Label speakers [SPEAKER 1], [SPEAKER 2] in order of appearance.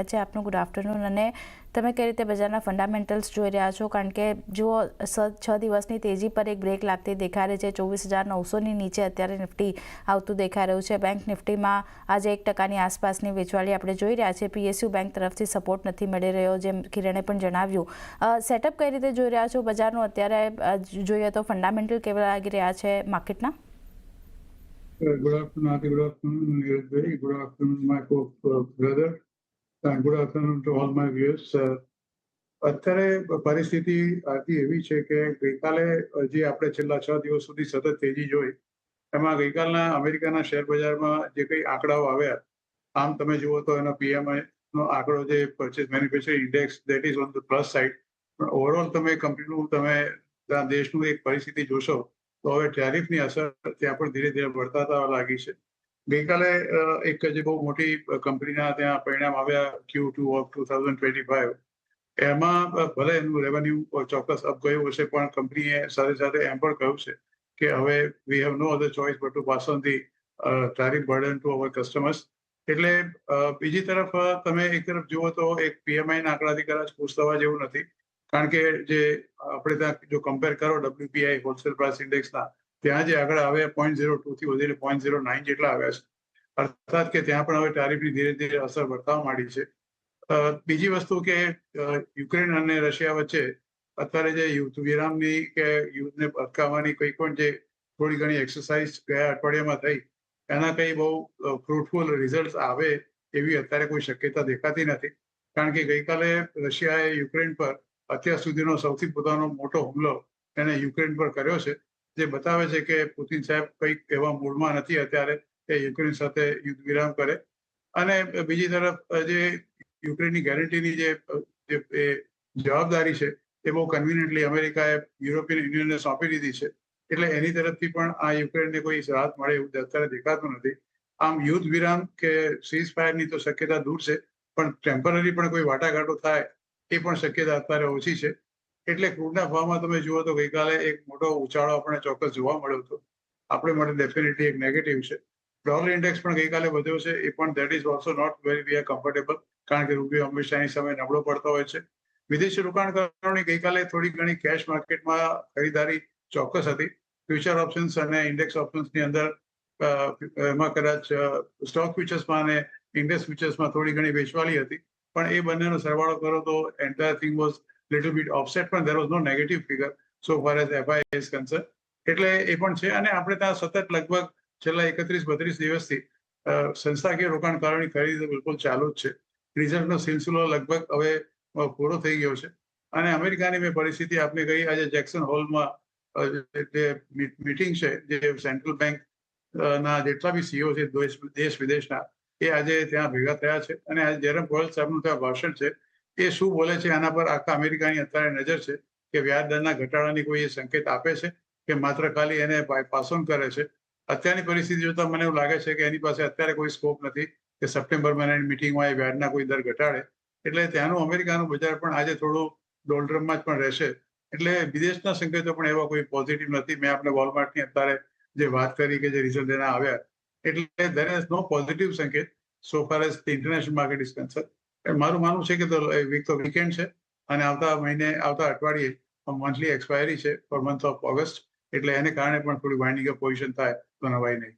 [SPEAKER 1] છે આપનું good afternoon અને તમે કઈ રીતે બજારના ફંડામેન્ટલ્સ જોઈ રહ્યા છો? કારણ કે જુઓ છ દિવસની તેજી પર એક બ્રેક લાગતી દેખાઈ રહી છે. ચોવીસ હજાર નવસોની નીચે અત્યારે નિફ્ટી આવતું દેખાઈ રહ્યું છે. બેંક નિફ્ટીમાં આજે એક ટકાની આસપાસની વેચવાળી આપણે જોઈ રહ્યા છે પીએસયુ બેંક તરફથી સપોર્ટ નથી મળી રહ્યો જેમ કિરણે પણ જણાવ્યું. સેટઅપ કઈ રીતે જોઈ રહ્યા છો? બજારનું અત્યારે જોઈએ તો ફંડામેન્ટલ કેવા લાગી રહ્યા છે માર્કેટના
[SPEAKER 2] Good afternoon, Ati. Good afternoon, Neeraj Good my co-brother. And afternoon to all my viewers. અત્યારે પરિસ્થિતિ આથી એવી છે કે ગઈકાલે જે આપણે છેલ્લા છ દિવસ સુધી સતત તેજી જોઈ, એમાં ગઈકાલના અમેરિકાના શેર બજારમાં જે કંઈ આંકડાઓ આવ્યા, આમ તમે જુઓ તો એનો પીએમઆઈ નો આંકડો જે purchase manufacturing index that is on the plus side પણ ઓવરઓલ તમે કંપનીનું તમે દેશનું એક પરિસ્થિતિ જોશો, તો હવે ટેરિફની અસર ત્યાં પણ ધીરે ધીરે વધતા લાગી છે ગઈકાલે એક જે બહુ મોટી કંપનીના ત્યાં પરિણામ આવ્યા Q two of two thousand twenty five એમાં ભલે એનું રેવન્યુ ચોક્કસ અપ ગયું હશે, પણ કંપનીએ સાથે સાથે એમ પણ કહ્યું છે કે હવે we have no other choice but to pass on the tariff burden to our customers એટલે બીજી તરફ તમે એક તરફ જુઓ તો એક પીએમઆઈ ના આંકડાથી કદાચ થવા જેવું નથી. કારણ કે જે આપણે ત્યાં જો કમ્પેર કરો ડબ્લ્યુપીઆઈ હોલસેલ પ્રાઇસ ઇન્ડેક્સના ત્યાં જે આગળ આવ્યા પોઈન્ટ ઝીરો ટુ થી વધીને પોઈન્ટ ઝીરો નાઇન જેટલા આવ્યા છે. અર્થાત કે ત્યાં પણ હવે ટારીફની ધીરે ધીરે અસર વર્તાવા માંડી છે. બીજી વસ્તુ કે યુક્રેન અને રશિયા વચ્ચે અત્યારે જે યુદ્ધ વિરામની કે યુદ્ધને અટકાવવાની કોઈ પણ જે થોડી ઘણી એક્સરસાઇઝ ગયા અઠવાડિયામાં થઈ, એના કંઈ બહુ ફ્રૂટફુલ રિઝલ્ટ આવે એવી અત્યારે કોઈ શક્યતા દેખાતી નથી. કારણ કે ગઈકાલે રશિયાએ યુક્રેન પર અત્યાર સુધીનો સૌથી પોતાનો મોટો હુમલો એને યુક્રેન પર કર્યો છે. જે બતાવે છે કે પુતિન સાહેબ કંઈક એવા મૂડમાં નથી અત્યારે કે યુક્રેન સાથે યુદ્ધ વિરામ કરે. અને બીજી તરફ જે યુક્રેનની ગેરંટીની જે જવાબદારી છે, એ બહુ કન્વિનિયન્ટલી અમેરિકાએ યુરોપિયન યુનિયનને સોંપી દીધી છે. એટલે એની તરફથી પણ આ યુક્રેનને કોઈ રાહત મળે એવું અત્યારે દેખાતું નથી. આમ યુદ્ધ વિરામ કે સીઝ ફાયરની તો શક્યતા દૂર છે, પણ ટેમ્પરરી પણ કોઈ વાટાઘાટો થાય એ પણ શક્યતા અત્યારે ઓછી છે. એટલે ક્રૂડના ભાવમાં તમે જુઓ તો ગઈકાલે એક મોટો ઉછાળો આપણે ચોક્કસ જોવા મળ્યો હતો. આપણે માટે ડેફિનેટલી એક નેગેટિવ છે. ડોલર ઇન્ડેક્સ પણ ગઈકાલે વધ્યો છે. એ પણ that is also not very we are comfortable કારણ કે રૂપિયો હંમેશા એની સામે નબળો પડતો હોય છે. વિદેશી રોકાણકારોની ગઈકાલે થોડી ઘણી કેશ માર્કેટમાં ખરીદારી ચોક્કસ હતી. ફ્યુચર ઓપ્શન્સ અને ઇન્ડેક્સ ઓપ્શન્સની અંદર એમાં કદાચ સ્ટોક ફ્યુચર્સમાં અને ઇન્ડેક્સ ફ્યુચર્સમાં થોડી ઘણી વેચવાલી હતી. પણ એ બંનેનો સરવાળો કરો તો entire thing was little bit offset, પણ there was no negative figure. So far as FI is concern એટલે એ પણ છે અને આપણે ત્યાં સતત લગભગ છેલ્લા એકત્રીસ બત્રીસ દિવસથી સંસ્થાકીય રોકાણકારોની ખરીદી બિલકુલ ચાલુ જ છે. રિઝલ્ટનો સિલસિલો લગભગ હવે પૂરો થઈ ગયો છે. અને અમેરિકાની મેં પરિસ્થિતિ આપને કહી આજે જેક્સન હોલમાં જે મીટિંગ છે જે સેન્ટ્રલ બેંક ના જેટલા બી સીઓ છે દેશ દેશ વિદેશના એ આજે ત્યાં ભેગા થયા છે. અને આજે જેરમ ગોયલ સાહેબનું ત્યાં ભાષણ છે એ શું બોલે છે, આના પર આખા અમેરિકાની અત્યારે નજર છે કે વ્યાજદરના ઘટાડાની કોઈ સંકેત આપે છે કે માત્ર ખાલી એને પાસ ઓન કરે છે? અત્યારની પરિસ્થિતિ જોતા મને એવું લાગે છે કે એની પાસે અત્યારે કોઈ સ્કોપ નથી કે સપ્ટેમ્બર મહિનાની મિટિંગમાં એ વ્યાજના કોઈ દર ઘટાડે. એટલે ત્યાંનું અમેરિકાનું બજાર પણ આજે થોડું ડોલડ્રમમાં જ પણ રહેશે. એટલે વિદેશના સંકેતો પણ એવા કોઈ પોઝિટિવ નથી. મેં આપણે વોલમાર્ટની અત્યારે જે વાત કરી કે જે રિઝલ્ટ એના આવ્યા. એટલે દેર ઇઝ નો પોઝિટિવ સંકેત so far as international market is concern મારું માનવું છે કે વીક તો વીકેન્ડ છે અને આવતા મહિને, આવતા અઠવાડિયે મંથલી એક્સપાયરી છે ફોર મંથ ઓફ ઓગસ્ટ એટલે એને કારણે પણ થોડી વાઇન્ડિંગ પોઝિશન થાય, તો નવાઈ નહીં.